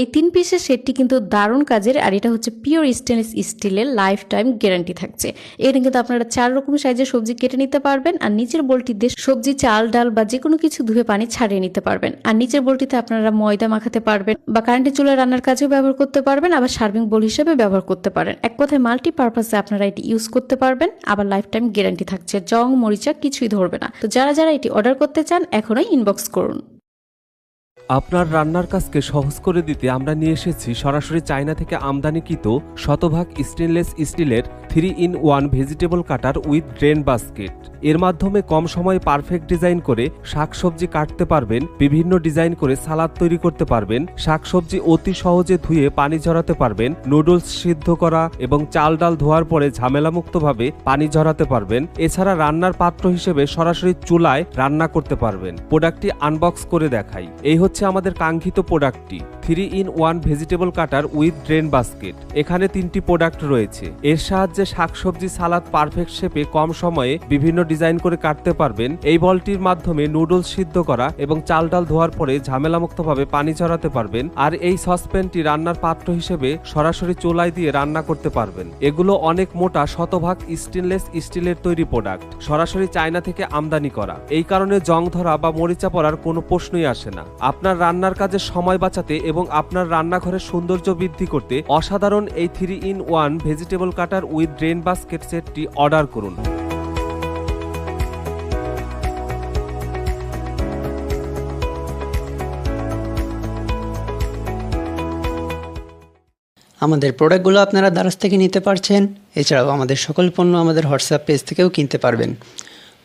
এই তিন পিসের সেটটি কিন্তু দারুণ কাজের, আর এটা হচ্ছে পিওর স্টেনলেস স্টিলের লাইফ টাইম গ্যারান্টি থাকছে। এখানে কিন্তু আপনারা চার রকম সাইজের সবজি কেটে নিতে পারবেন, আর নিচের বলটি দিয়ে সবজি, চাল, ডাল বা যে কোনো কিছু ধুয়ে পানি ছাড়িয়ে নিতে পারবেন। আর নিচের বোলটিতে আপনারা ময়দা মাখাতে পারবেন বা কারেন্টের চুলায় রান্নার কাজেও ব্যবহার করতে পারবেন, আবার সার্ভিং বোল হিসেবে ব্যবহার করতে পারেন। এক কথায় মাল্টি পারপাসে আপনারা এটি ইউজ করতে পারবেন, আবার লাইফ টাইম গ্যারান্টি থাকছে। জং, মরিচা কিছুই ধরবে না। তো যারা যারা এটি অর্ডার করতে চান, এখনই ইনবক্স করুন। আপনার রান্নার কাজকে সহজ করে দিতে আমরা নিয়ে এসেছি সরাসরি চায়না থেকে আমদানিকৃত শতভাগ স্টেনলেস স্টিলের three in one vegetable cutter with drain basket. এর মাধ্যমে কম সময়ে পারফেক্ট ডিজাইন করে শাকসবজি কাটতে পারবেন, বিভিন্ন ডিজাইন করে সালাদ তৈরি করতে পারবেন, শাকসবজি অতি সহজে ধুয়ে পানি ঝরাতে পারবেন, নুডলস সিদ্ধ করা এবং চাল ডাল ধোয়ার পরে ঝামেলামুক্তভাবে পানি ঝরাতে পারবেন। এছাড়া রান্নার পাত্র হিসেবে সরাসরি চুলায় রান্না করতে পারবেন। প্রোডাক্টটি আনবক্স করে দেখাই। এই হচ্ছে আমাদের কাঙ্ক্ষিত প্রোডাক্টটি three in one vegetable cutter with drain basket. এখানে তিনটি প্রোডাক্ট রয়েছে। এর সাহায্যে শাকসবজি সালাদ পারফেক্ট শেপে কম সময়ে বিভিন্ন ডিজাইন করে কাটতে পারবেন, এই বলটির মাধ্যমে নুডলস সিদ্ধ করা এবং চাল ডাল ধোয়ার পরে ঝামেলামুক্তভাবে পানি ঝরাতে পারবেন আর এই সসপ্যানটি রান্নার পাত্র হিসেবে সরাসরি চুলায় দিয়ে রান্না করতে পারবেন। এগুলো অনেক মোটা শতভাগ স্টেনলেস স্টিলের তৈরি প্রোডাক্ট সরাসরি চায়না থেকে আমদানি করা। এই কারণে জং ধরা বা মরিচা পড়ার কোনো প্রশ্নই আসে না। আপনার রান্নার কাজে সময় বাঁচাতে এবং আপনার রান্নাঘরের সৌন্দর্য বৃদ্ধি করতে অসাধারণ এই three in one vegetable cutter with drain basket সেটটি অর্ডার করুন। আমাদের প্রোডাক্টগুলো আপনারা দারাজ থেকে নিতে পারছেন। এছাড়াও আমাদের সকল পণ্য আমাদের হোয়াটসঅ্যাপ পেজ থেকেও কিনতে পারবেন।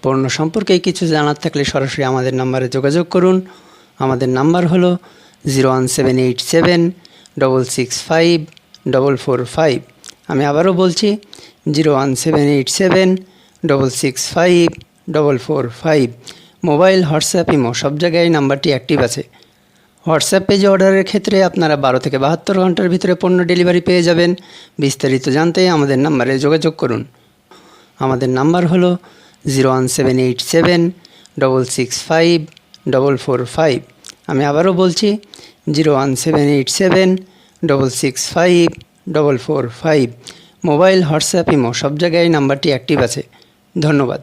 পণ্য সম্পর্কে কিছু জানার থাকলে সরাসরি আমাদের নাম্বারে যোগাযোগ করুন। আমাদের নাম্বার হলো zero one seven eight seven double six five double four five. আমি আবারও বলছি, zero one seven eight seven, double six five, double four five. Mobile, WhatsApp, imo, সব জায়গায় নাম্বারটি অ্যাক্টিভ আছে। হোয়াটসঅ্যাপ পেজে অর্ডারের ক্ষেত্রে আপনারা বারো থেকে বাহাত্তর ঘণ্টার ভিতরে পণ্য ডেলিভারি পেয়ে যাবেন। বিস্তারিত জানতে আমাদের নাম্বারে যোগাযোগ করুন। আমাদের নাম্বার হলো zero one seven eight seven, double six five, double four five. আমি আবারও বলছি, zero one seven eight seven, double six five double four five mobile WhatsApp imo সব জায়গায় এই নাম্বারটি অ্যাক্টিভ আছে। ধন্যবাদ।